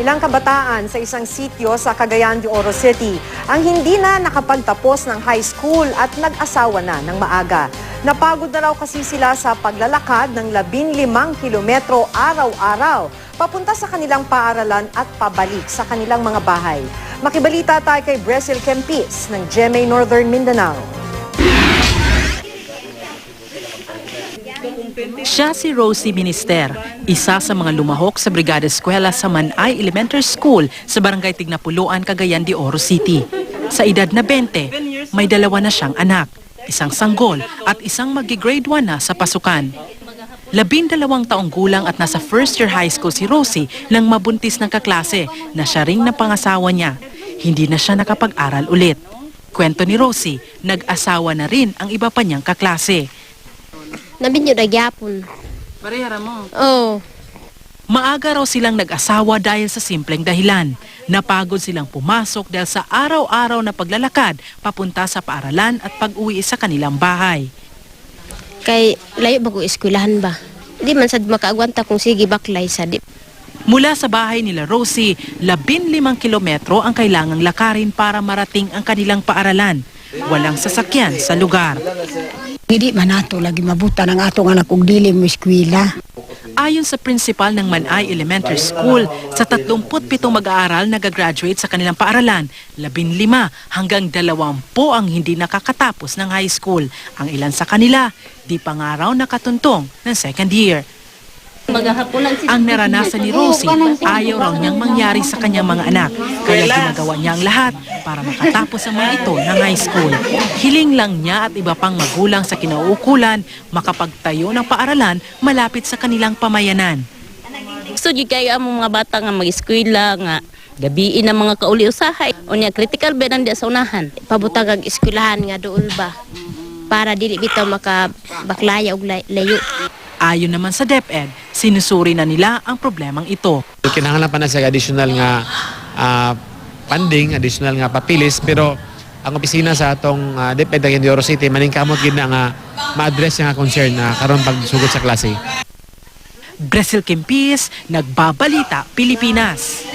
Ilang kabataan sa isang sitio sa Cagayan de Oro City ang hindi na nakapagtapos ng high school at nag-asawa na ng maaga. Napagod na raw kasi sila sa paglalakad ng 15 kilometro araw-araw papunta sa kanilang paaralan at pabalik sa kanilang mga bahay. Makibalita tayo kay Brazil Kempis ng GMA Northern Mindanao. Siya si Rosie Minister, isa sa mga lumahok sa Brigada Eskwela sa Manay Elementary School sa Barangay Tignapuluan, Cagayan de Oro City. Sa edad na 20, may dalawa na siyang anak, isang sanggol at isang magi-grade 1 na sa pasukan. Labindalawang taong gulang at nasa first year high school si Rosie nang mabuntis ng kaklase na siya ring napangasawa niya. Hindi na siya nakapag-aral ulit. Kwento ni Rosie, nag-asawa na rin ang iba pa niyang kaklase. Nabinyo na gyapon. Parehara mo. Oh, Maaga raw silang nag-asawa dahil sa simpleng dahilan. Napagod silang pumasok dahil sa araw-araw na paglalakad papunta sa paaralan at pag-uwi sa kanilang bahay. kay layo ba ko eskwelahan ba? Di man sad makaagwanta kung sige baklay sa di. Mula sa bahay nila Rosie, 15 kilometro ang kailangang lakarin para marating ang kanilang paaralan. Walang sasakyan sa lugar. Hindi man nato lagi mabuta ng atong anak kung dili mo eskwela. Ayon sa principal ng Manay Elementary School, sa 37 mag-aaral na gagraduate sa kanilang paaralan, 15 hanggang 20 ang hindi nakakatapos ng high school. Ang ilan sa kanila, di pa nga raw nakatuntong ng second year. Ang naranasan ni Rosie, ayaw raw niyang mangyari sa kanyang mga anak. Kaya ginagawa niya ang lahat para makatapos ang mga ito ng high school. Hiling lang niya at iba pang magulang sa kinauukulan makapagtayo ng paaralan malapit sa kanilang pamayanan. Gusto gyud kay ang mga bata nga mag-eskwela nga gabiin ang mga kauli usahay. Unya critical ba nandiya sa unahan. Pabutag ang eskwelahan nga dool ba para dili bitaw maka baklaya og lay- layo. Ayon naman sa DepEd, sinusuri na nila ang problemang ito. Kinahanglan pa na sa additional nga ah, funding, additional nga papilis, pero ang opisina sa atong uh, DepEd ng Oro City, maningkamot gid na nga ma-address nga concern na karon pagsugod sa klase. Brazil Kempis, Nagbabalita, Pilipinas.